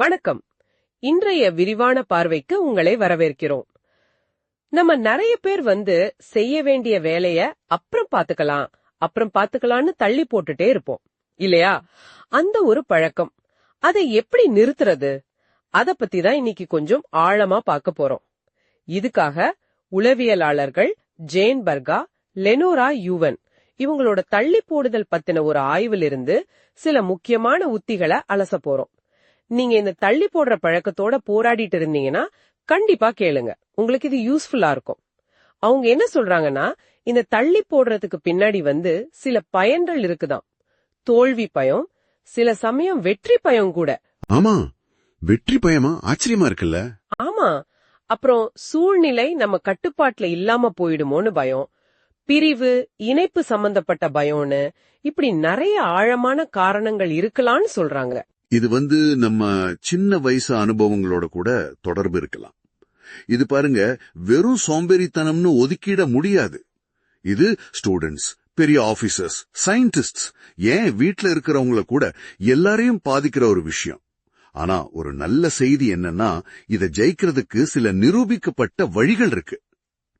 வணக்கம். இன்றைய விரிவான பார்வைக்கு உங்களை வரவேற்கிறோம். நம்ம நிறைய பேர் வந்து செய்ய வேண்டிய வேலைய அப்புறம் பாத்துக்கலாம் அப்புறம் பாத்துக்கலாம்னு தள்ளி போட்டுட்டே இருப்போம் இல்லையா? அந்த ஒரு பழக்கம். அதை எப்படி நிறுத்துறது? அத பத்தி தான் இன்னைக்கு கொஞ்சம் ஆழமா பார்க்க போறோம். இதுக்காக உளவியலாளர்கள் ஜேன் பர்கா லெனோரா யூவன் இவங்களோட தள்ளி போடுதல் பத்தின ஒரு ஆய்விலிருந்து சில முக்கியமான உத்திகளை அலச போறோம். நீங்க இந்த தள்ளி போடுற பழக்கத்தோட போராடிட்டு இருந்தீங்கன்னா கண்டிப்பா கேளுங்க. உங்களுக்கு இது யூஸ்ஃபுல்லா இருக்கும். அவங்க என்ன சொல்றாங்கன்னா இந்த தள்ளி போடுறதுக்கு பின்னாடி வந்து சில பயன்கள் இருக்குதாம். தோல்வி பயம் சில சமயம் வெற்றி பயம் கூட. ஆமா. வெற்றி பயமா ஆச்சரியமா இருக்குல்ல? ஆமா. அப்புறம் சூழ்நிலை நம்ம கட்டுப்பாட்டுல இல்லாம போயிடுமோன்னு பயம். பிரிவு இணைப்பு சம்பந்தப்பட்ட பயம்னு இப்படி நிறைய ஆழமான காரணங்கள் இருக்கலாம்னு சொல்றாங்க. இது வந்து நம்ம சின்ன வயசு அனுபவங்களோட கூட தொடர்பு இருக்கலாம். இது பாருங்க வெறும் சோம்பேறித்தனம்னு ஒதுக்கிட முடியாது. இது ஸ்டூடெண்ட்ஸ் பெரிய ஆபீசர்ஸ் சயின்டிஸ்ட்ஸ் ஏன் வீட்ல இருக்கிறவங்கள கூட எல்லாரையும் பாதிக்கிற ஒரு விஷயம். ஆனா ஒரு நல்ல செய்தி என்னன்னா இத ஜெயிக்கிறதுக்கு சில நிரூபிக்கப்பட்ட வழிகள் இருக்கு.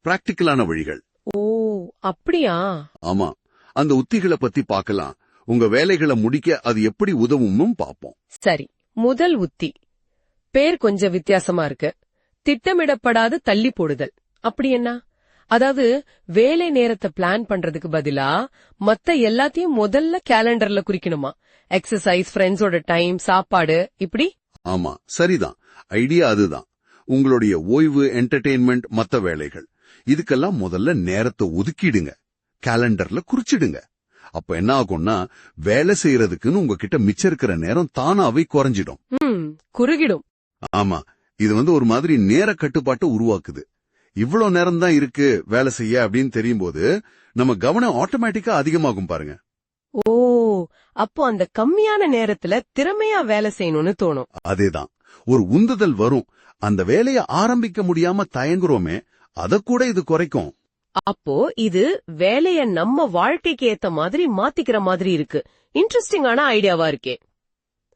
பிராக்டிக்கலான வழிகள். ஓ அப்படியா? ஆமா. அந்த உத்திகளை பத்தி பார்க்கலாம். உங்க வேலைகளை முடிக்க அது எப்படி உதவும்னும் பார்ப்போம். சரி முதல் உத்தி. பேர் கொஞ்சம் வித்தியாசமா இருக்கு. திட்டமிடப்படாத தள்ளி போடுதல். அப்படி என்ன? அதாவது வேலை நேரத்தை பிளான் பண்றதுக்கு பதிலா மத்த எல்லாத்தையும் முதல்ல கேலண்டர்ல குறிக்கணுமா? எக்ஸசைஸ் ஃப்ரெண்ட்ஸோட டைம் சாப்பாடு இப்படி? ஆமா சரிதான். ஐடியா அதுதான். உங்களுடைய ஓய்வு என்டர்டெயின்மெண்ட் மத்த வேலைகள். இதுக்கெல்லாம் முதல்ல நேரத்தை ஒதுக்கிடுங்க. கேலண்டர்ல குறிச்சிடுங்க. அப்ப என்ன ஆகும்னா வேலை செய்யறதுக்குன்னு உங்ககிட்ட மிச்சம் இருக்கிற நேரம் தானாவே குறைஞ்சிடும். குறுகிடும். ஆமா இது வந்து ஒரு மாதிரி நேர கட்டுப்பாட்டை உருவாக்குது. இவ்வளவு நேரம் தான் இருக்கு வேலை செய்ய அப்படின்னு தெரியும் போது நம்ம கவனம் ஆட்டோமேட்டிக்கா அதிகமாகும் பாருங்க. ஓ அப்போ அந்த கம்மியான நேரத்துல திறமையா வேலை செய்யணும்னு தோணும். அதேதான். ஒரு உந்துதல் வரும். அந்த வேலையை ஆரம்பிக்க முடியாம தயங்குறோமே அத கூட இது குறைக்கும். அப்போ இது வேலைய நம்ம வாழ்க்கைக்கு ஏத்த மாதிரி மாத்திக்கிற மாதிரி இருக்கு. இன்ட்ரெஸ்டிங்கான ஐடியாவா இருக்கே.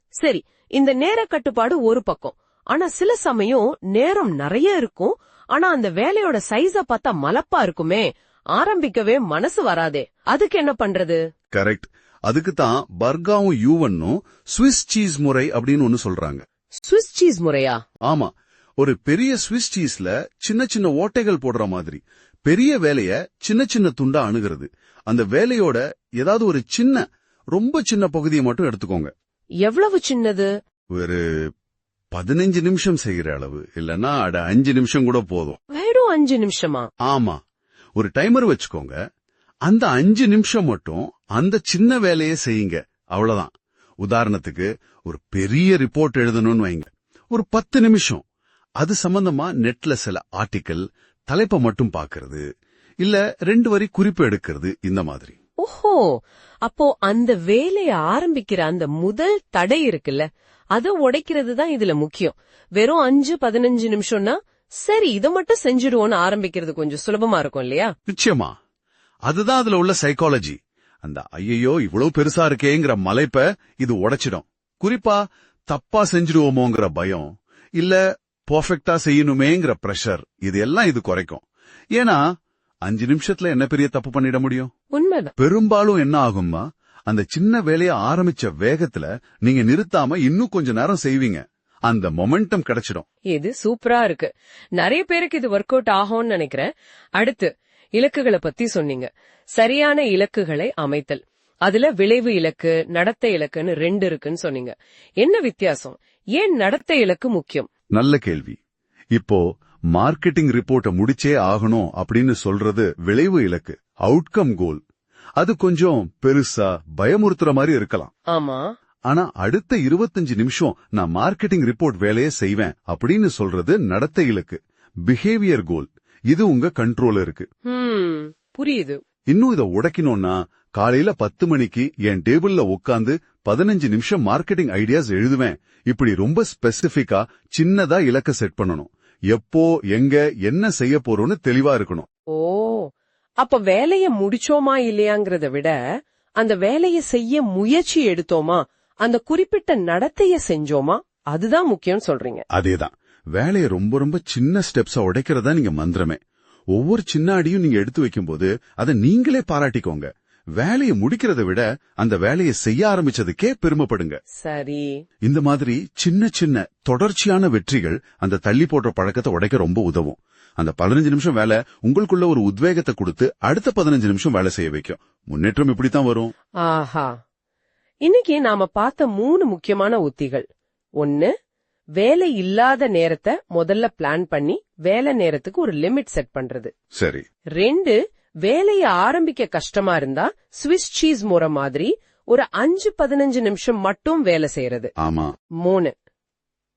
சரி இந்த நேர கட்டுப்பாடு ஒரு பக்கம். ஆனா சில சமயம் நேரம் நிறைய இருக்கும். ஆனா அந்த வேலையோட சைஸ பார்த்தா மலப்பா இருக்குமே. ஆரம்பிக்கவே மனசு வராதே. அதுக்கு என்ன பண்றது? கரெக்ட் அதுக்கு தான் பர்காவும் யூவன்னும் ஸ்விஸ் சீஸ் முறை அப்படின்னு ஒன்னு சொல்றாங்க. ஸ்விஸ் சீஸ் முறையா? ஆமா. ஒரு பெரிய ஸ்விஸ் சீஸ்ல சின்ன சின்ன ஓட்டைகள் போடுற மாதிரி. பெரிய வேலைய சின்ன சின்ன துண்டா அணுகிறது. அந்த வேலையோட ஏதாவது ஒரு சின்ன ரொம்ப சின்ன பகுதியை மட்டும் எடுத்துக்கோங்க. எவ்வளவு சின்னது? ஒரு பதினஞ்சு நிமிஷம் செய்யற அளவு. இல்லனா அட அஞ்சு நிமிஷம் கூட போதும். வெறும் அஞ்சு நிமிஷமா? ஆமா. ஒரு டைமர் வச்சுக்கோங்க. அந்த அஞ்சு நிமிஷம் மட்டும் அந்த சின்ன வேலையை செய்யுங்க. அவ்வளவுதான். உதாரணத்துக்கு ஒரு பெரிய ரிப்போர்ட் எழுதணும்னு வைங்க. ஒரு பத்து நிமிஷம். அது சம்பந்தமா நெட்ல சில ஆர்டிக்கல் தலைப்பை மட்டும் பாக்குறது இல்ல ரெண்டு வரி குறிப்பு எடுக்கிறது இந்த மாதிரி. ஓஹோ! அப்போ அந்த வேலைய ஆரம்பிக்கிற அந்த முதல் தடை இருக்குல்ல அத உடைக்கிறது தான் இதுல முக்கியம். வெறும் அஞ்சு பதினஞ்சு நிமிஷம்னா சரி இத மட்டும் செஞ்சிடுவோம்னு ஆரம்பிக்கிறது கொஞ்சம் சுலபமா இருக்கும் இல்லையா? நிச்சயமா. அதுதான் அதுல உள்ள சைக்காலஜி அந்த ஐயையோ இவ்வளவு பெருசா இருக்கேங்கிற மலைப்ப இது உடைச்சிடும். குறிப்பா தப்பா செஞ்சிடுவோமோங்கிற பயம் இல்ல பெர்ஃபெக்ட்டா செய்யணுமேங்கிற பிரஷர் இது எல்லாம் இது குறைக்கும். ஏன்னா அஞ்சு நிமிஷத்துல என்ன பெரிய தப்பு பண்ணிட முடியும்? உண்மைதான். பெரும்பாலும் என்ன ஆகும்மா அந்த சின்ன வேலைய ஆரம்பிச்ச வேகத்துல நீங்க நிறுத்தாம இன்னும் கொஞ்ச நேரம் செய்வீங்க. அந்த மொமெண்டம் கிடைச்சிடும். இது சூப்பரா இருக்கு. நிறைய பேருக்கு இது ஒர்க் அவுட் ஆகும்னு நினைக்கிறேன். அடுத்து இலக்குகளை பத்தி சொன்னீங்க. சரியான இலக்குகளை அமைத்தல். அதுல விளைவு இலக்கு நடத்தை இலக்குன்னு ரெண்டு இருக்குன்னு சொன்னீங்க. என்ன வித்தியாசம்? ஏன் நடத்தை இலக்கு முக்கியம்? நல்ல கேள்வி. இப்போ மார்க்கெட்டிங் ரிப்போர்ட்டை முடிச்சே ஆகணும் அப்படின்னு சொல்றது விளைவு இலக்கு அவுட்கம் கோல் அது கொஞ்சம் பெருசா பயமுறுத்துற மாதிரி இருக்கலாம். ஆமா. ஆனா அடுத்த 25 நிமிஷம் நான் மார்க்கெட்டிங் ரிப்போர்ட் வேலையை செய்வேன் அப்படின்னு சொல்றது நடத்தை இலக்கு பிஹேவியர் கோல் இது உங்க கண்ட்ரோல இருக்கு. புரியுது. இன்னும் இத உடைக்கணும்னா காலையில பத்து மணிக்கு என் டேபிள்ல உட்காந்து பதினஞ்சு நிமிஷம் மார்க்கெட்டிங் ஐடியாஸ் எழுதுவேன். இப்படி ரொம்ப ஸ்பெசிபிக்கா சின்னதா இலக்க செட் பண்ணணும். எப்போ எங்க என்ன செய்ய போறோம்னு தெளிவா இருக்கணும். ஓ அப்ப வேலைய முடிச்சோமா இல்லையாங்கிறத விட அந்த வேலைய செய்ய முயற்சி எடுத்தோமா அந்த குறிப்பிட்ட நடத்தைய செஞ்சோமா அதுதான் முக்கியம் சொல்றீங்க. அதேதான். வேலையை ரொம்ப ரொம்ப சின்ன ஸ்டெப்ஸா உடைக்கிறதா நீங்க மந்திரமே. ஒவ்வொரு சின்ன அடியும் நீங்க எடுத்து வைக்கும்போது அதை நீங்களே பாராட்டிக்கோங்க. வேலையை முடிக்கிறதை விட அந்த வேலையை செய்ய ஆரம்பிச்சதுக்கே பெருமைப்படுங்க. சரி. இந்த மாதிரி சின்ன சின்ன தொடர்ச்சியான வெற்றிகள் அந்த தள்ளி போடுற பழக்கத்தை உடைக்க ரொம்ப உதவும். அந்த பதினஞ்சு நிமிஷம் வேலை உங்களுக்குள்ள ஒரு உத்வேகத்தை கொடுத்து அடுத்த பதினஞ்சு நிமிஷம் வேலை செய்ய வைக்கும். முன்னேற்றம் இப்படித்தான் வரும். ஆஹா. இன்னைக்கு நாம பார்த்த மூணு முக்கியமான உத்திகள். ஒன்னு வேலை இல்லாத நேரத்தை முதல்ல பிளான் பண்ணி வேலை நேரத்துக்கு ஒரு லிமிட் செட் பண்றது. சரி. ரெண்டு வேலைய ஆரம்பிக்க கஷ்டமா இருந்தா ஸ்விஸ் சீஸ் முறை மாதிரி ஒரு அஞ்சு பதினஞ்சு நிமிஷம் மட்டும் வேலை செய்யறது. ஆமா. மூணு.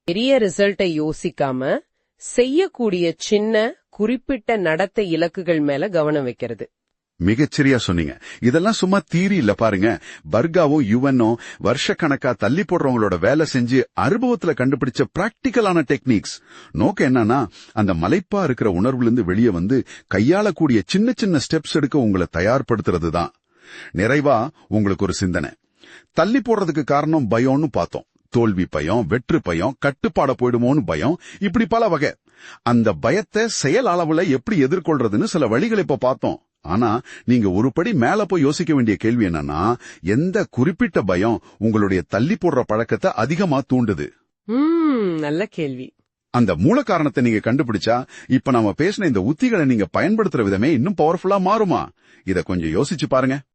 பெரிய ரிசல்ட்டை யோசிக்காம செய்யக்கூடிய சின்ன குறிப்பிட்ட நடத்தை இலக்குகள் மேல கவனம் வைக்கிறது. மிகச்சரியா சொன்னீங்க. இதெல்லாம் சும்மா தீரி இல்ல பாருங்க. பர்காவும் யுவனும் வருஷக்கணக்கா தள்ளி போடுறவங்களோட வேலை செஞ்சு அனுபவத்துல கண்டுபிடிச்ச பிராக்டிக்கலான டெக்னிக்ஸ் நோக்கம் என்னன்னா அந்த மலைப்பா இருக்கிற உணர்வுல இருந்து வெளியே வந்து கையாளக்கூடிய சின்ன சின்ன ஸ்டெப்ஸ் எடுக்க உங்களை தயார்படுத்துறது தான். நிறைவா உங்களுக்கு ஒரு சிந்தனை. தள்ளி போடுறதுக்கு காரணம் பயம்னு பார்த்தோம். தோல்வி பயம் வெற்று பயம் கட்டுப்பாட போயிடுமோன்னு பயம் இப்படி பல வகை. அந்த பயத்தை செயல் அளவுல எப்படி எதிர்கொள்றதுன்னு சில வழிகளை இப்ப பார்த்தோம். ஆனா நீங்க ஒரு படி மேல போய் யோசிக்க வேண்டிய கேள்வி என்னன்னா எந்த குறிப்பிட்ட பயம் உங்களுடைய தள்ளி போடுற பழக்கத்தை அதிகமா தூண்டுது? நல்ல கேள்வி. அந்த மூல காரணத்தை நீங்க கண்டுபிடிச்சா இப்ப நாம பேசின இந்த உத்திகளை நீங்க பயன்படுத்துற விதமே இன்னும் பவர்ஃபுல்லா மாறுமா? இத கொஞ்சம் யோசிச்சு பாருங்க.